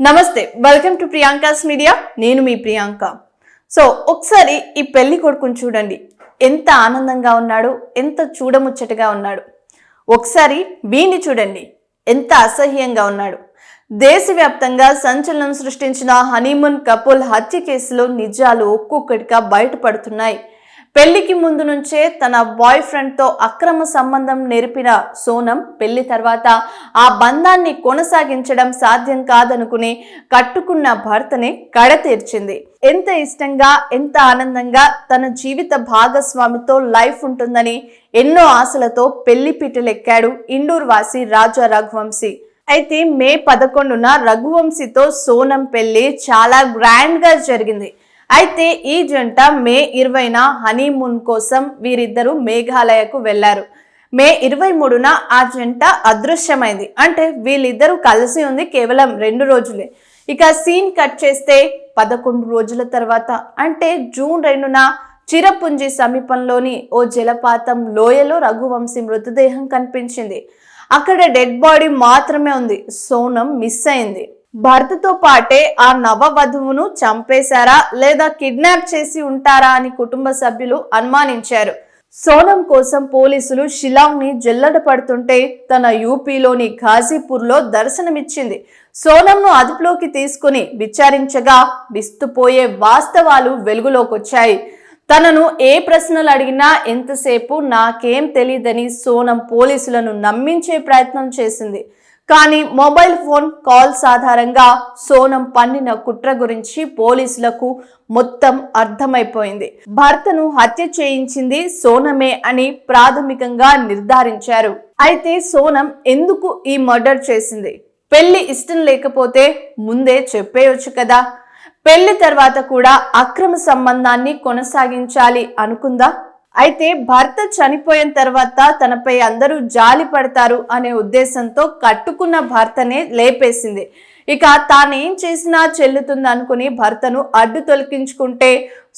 నమస్తే welcome to Priyanka's media నేను మీ Priyanka. So ఒకసారి ఈ పెళ్ళి కొడుకుని చూడండి. ఎంత ఆనందంగా ఉన్నాడు ఎంత చూడముచ్చటగా ఉన్నాడు. ఒకసారి వీణి చూడండి. ఎంత అసహ్యంగా ఉన్నాడు. దేశవ్యాప్తంగా సంచలనం సృష్టించిన హనీమూన్ కపూల్ హత్య కేసులో నిజాలు ఒక్కొక్కటిగా బయటపడుతున్నాయి. పెళ్ళికి ముందు నుంచే తన బాయ్ ఫ్రెండ్తో అక్రమ సంబంధం నేర్పిన సోనం పెళ్ళి తర్వాత ఆ బంధాన్ని కొనసాగించడం సాధ్యం కాదనుకుని కట్టుకున్న భర్తని కడతీర్చింది. ఎంత ఇష్టంగా ఎంత ఆనందంగా తన జీవిత భాగస్వామితో లైఫ్ ఉంటుందని ఎన్నో ఆశలతో పెళ్ళి పీటలెక్కాడు ఇండూర్ వాసి రాజా రఘువంశీ. అయితే మే పదకొండున రఘువంశీతో సోనం పెళ్ళి చాలా గ్రాండ్గా జరిగింది. అయితే ఈ జంట మే ఇరవైన హనీమూన్ కోసం వీరిద్దరూ మేఘాలయకు వెళ్ళారు మే ఇరవై మూడున ఆ జంట అదృశ్యమైంది. అంటే వీళ్ళిద్దరూ కలిసి ఉంది కేవలం రెండు రోజులే. ఇక సీన్ కట్ చేస్తే పదకొండు రోజుల తర్వాత అంటే జూన్ రెండున చిరపుంజి సమీపంలోని ఓ జలపాతం లోయలో రఘువంశీ మృతదేహం కనిపించింది. అక్కడ డెడ్ బాడీ మాత్రమే ఉంది. సోనం మిస్ అయింది. భర్తతో పాటే ఆ నవవధువును చంపేశారా లేదా కిడ్నాప్ చేసి ఉంటారా అని కుటుంబ సభ్యులు అనుమానించారు. సోనం కోసం పోలీసులు షిలాంగ్ని జల్లడ పడుతుంటే తన యూపీలోని ఘాజీపూర్లో దర్శనమిచ్చింది. సోనంను అదుపులోకి తీసుకుని విచారించగా విస్తుపోయే వాస్తవాలు వెలుగులోకొచ్చాయి. తనను ఏ ప్రశ్నలు అడిగినా ఎంతసేపు నాకేం తెలియదని సోనం పోలీసులను నమ్మించే ప్రయత్నం చేసింది. కానీ మొబైల్ ఫోన్ కాల్స్ ఆధారంగా సోనం పన్నిన కుట్ర గురించి పోలీసులకు మొత్తం అర్థమైపోయింది. భర్తను హత్య చేయించింది సోనమే అని ప్రాథమికంగా నిర్ధారించారు. అయితే సోనం ఎందుకు ఈ మర్డర్ చేసింది? పెళ్ళి ఇష్టం లేకపోతే ముందే చెప్పేయొచ్చు కదా? పెళ్ళి తర్వాత కూడా అక్రమ సంబంధాన్ని కొనసాగించాలి అనుకుందా? అయితే భర్త చనిపోయిన తర్వాత తనపై అందరూ జాలి పడతారు అనే ఉద్దేశంతో కట్టుకున్న భర్తనే లేపేసింది. ఇక తానేం చేసినా చెల్లుతుంది అనుకుని భర్తను అడ్డు తొలగించుకుంటే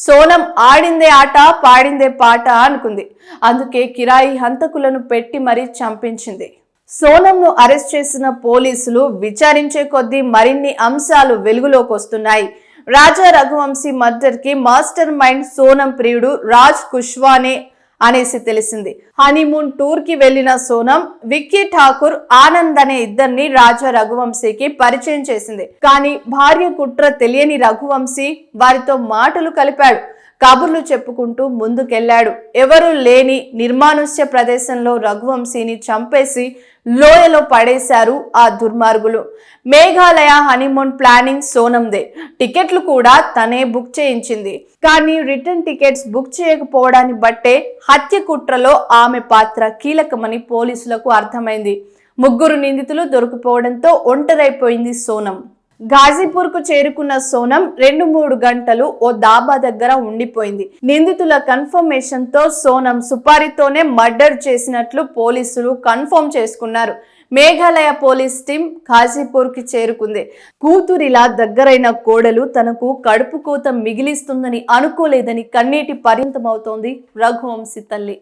సోనం ఆడిందే ఆట పాడిందే పాట అనుకుంది. అందుకే కిరాయి హంతకులను పెట్టి మరీ చంపించింది. సోనంను అరెస్ట్ చేసిన పోలీసులు విచారించే కొద్దీ మరిన్ని అంశాలు వెలుగులోకి వస్తున్నాయి. రాజా రఘువంశీ మర్డర్కి మాస్టర్ మైండ్ సోనం ప్రియుడు రాజ్ కుష్వానే అనేసి తెలిసింది. హనీమూన్ టూర్కి వెళ్ళిన సోనం విక్కీ ఠాకూర్ ఆనంద్ అనే ఇద్దరిని రాజా రఘువంశీకి పరిచయం చేసింది. కానీ భార్య కుట్ర తెలియని రఘువంశీ వారితో మాటలు కలిపాడు. కబుర్లు చెప్పుకుంటూ ముందుకెళ్ళాడు ఎవరూ లేని నిర్మానుష్య ప్రదేశంలో రఘువంశీని చంపేసి లోయలో పడేశారు ఆ దుర్మార్గులు. మేఘాలయ హనీమూన్ ప్లానింగ్ సోనందే. టికెట్లు కూడా తనే బుక్ చేయించింది. కానీ రిటర్న్ టికెట్స్ బుక్ చేయకపోవడాన్ని బట్టే హత్య కుట్రలో ఆమె పాత్ర కీలకమని పోలీసులకు అర్థమైంది. ముగ్గురు నిందితులు దొరికిపోవడంతో ఒంటరైపోయింది సోనం. ఘాజీపూర్కు చేరుకున్న సోనం రెండు మూడు గంటలు ఓ దాబా దగ్గర ఉండిపోయింది. నిందితుల కన్ఫర్మేషన్తో సోనం సుపారీతోనే మర్డర్ చేసినట్లు పోలీసులు కన్ఫర్మ్ చేసుకున్నారు. మేఘాలయ పోలీస్ టీం ఘాజీపూర్కి చేరుకుంది. కూతురిలా దగ్గరైన కోడలు తనకు కడుపు కోత మిగిలిస్తుందని అనుకోలేదని కన్నీటి పరిమితమవుతోంది రఘువంశీ తల్లి.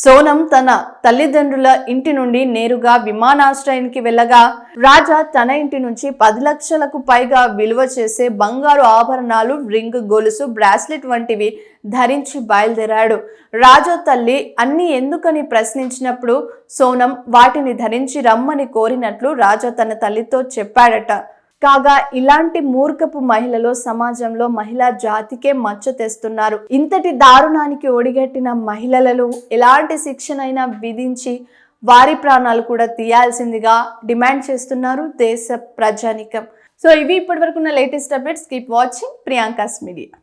సోనం తన తల్లిదండ్రుల ఇంటి నుండి నేరుగా విమానాశ్రయానికి వెళ్ళగా రాజా తన ఇంటి నుంచి పది లక్షలకు పైగా విలువ చేసే బంగారు ఆభరణాలు రింగ్ గొలుసు బ్రాస్లెట్ వంటివి ధరించి బయలుదేరాడు. రాజా తల్లి అన్ని ఎందుకని ప్రశ్నించినప్పుడు సోనం వాటిని ధరించి రమ్మని కోరినట్లు రాజా తన తల్లితో చెప్పాడట. కాగా ఇలాంటి మూర్ఖపు మహిళలు సమాజంలో మహిళా జాతికే మచ్చ తెస్తున్నారు. ఇంతటి దారుణానికి ఒడిగట్టిన మహిళలలో ఎలాంటి శిక్షణైనా విధించి వారి ప్రాణాలు కూడా తీయాల్సిందిగా డిమాండ్ చేస్తున్నారు దేశ ప్రజానికం. సో ఇవి ఇప్పటివరకు ఉన్న latest updates. Keep watching Priyanka's media.